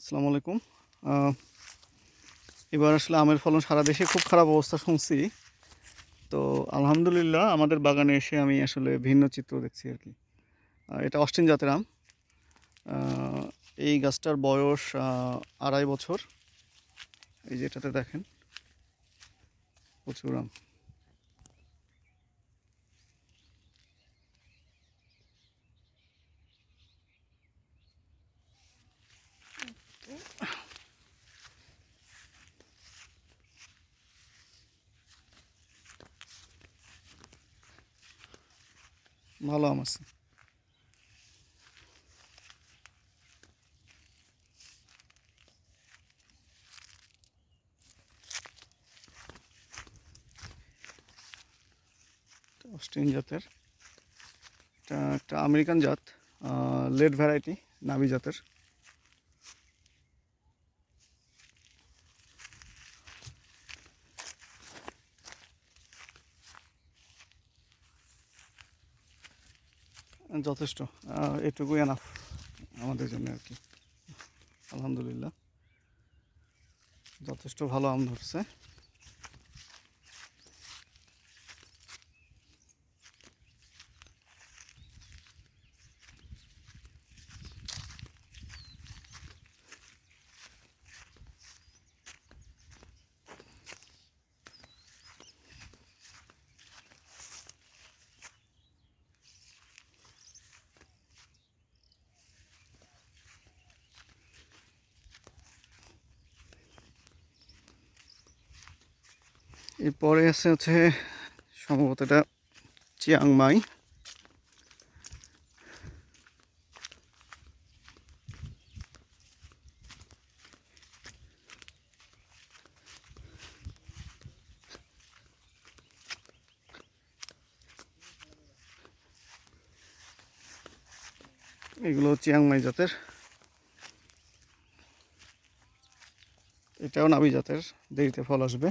আসসালামু আলাইকুম। এবার আসলে আমের ফলন সারা দেশে খুব খারাপ অবস্থা শুনছি। তো আলহামদুলিল্লাহ আমাদের বাগানে এসে আমি আসলে ভিন্ন চিত্র দেখছি আর কি। এটা অস্টিন জাতের আম। এই গাছটার বয়স আড়াই বছর। এই যেটাতে দেখেন, প্রচুর আম। ভালো আম আছে। অস্ট্রিন জাতের। এটা একটা আমেরিকান জাত লেট ভ্যারাইটি নাবি জাতের। যথেষ্ট। এটুকুই এনাফ আমাদের জন্য আর কি। আলহামদুলিল্লাহ। যথেষ্ট ভালো আম ধরছে। এরপরে আছে হচ্ছে সম্ভবত এটা চিয়াংমাই এগুলো চিয়াংমাই জাতের। এটাও নাবি জাতের, দেরিতে ফল আসবে।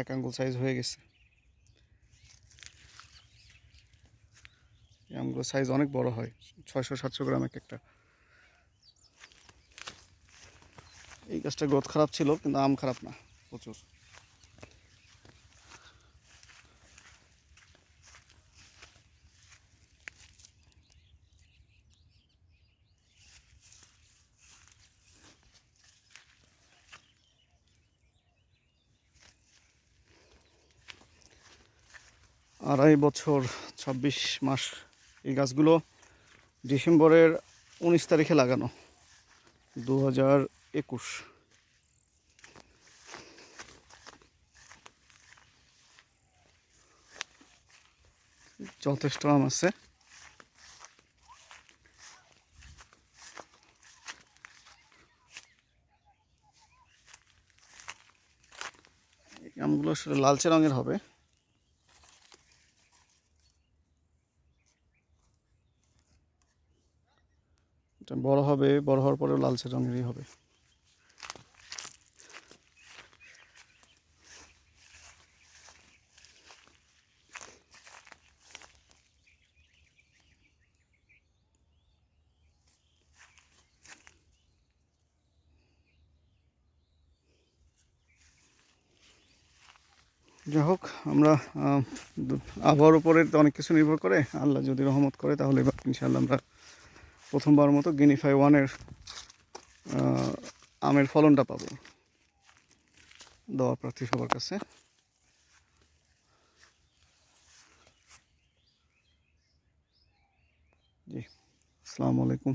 এক আঙ্গুল সাইজ হয়ে গেছে। এই সাইজ অনেক বড় হয়, ছয়শো সাতশো গ্রাম এক একটা। এই গাছটা গ্রোথ খারাপ ছিল, কিন্তু আম খারাপ না, প্রচুর। আড়াই বছর, ছাব্বিশ মাস এই গাছগুলো ডিসেম্বরের উনিশ তারিখে লাগানো দু হাজার একুশ। যথেষ্ট আম আছে। আমগুলো আসলে লালচে রঙের হবে। এটা বড় হবে, বড় হওয়ার পরেও লালচে রঙেরই হবে। যাই হোক, আমরা আবহাওয়ার উপরে তো অনেক কিছু নির্ভর করে। আল্লাহ যদি রহমত করে, তাহলে ইনশাআল্লাহ আমরা প্রথমবার মতো গিনিফাই ওয়ানের আমের ফলনটা পাবো। দেওয়া প্রার্থী সবার কাছে। জি আসসালামু আলাইকুম।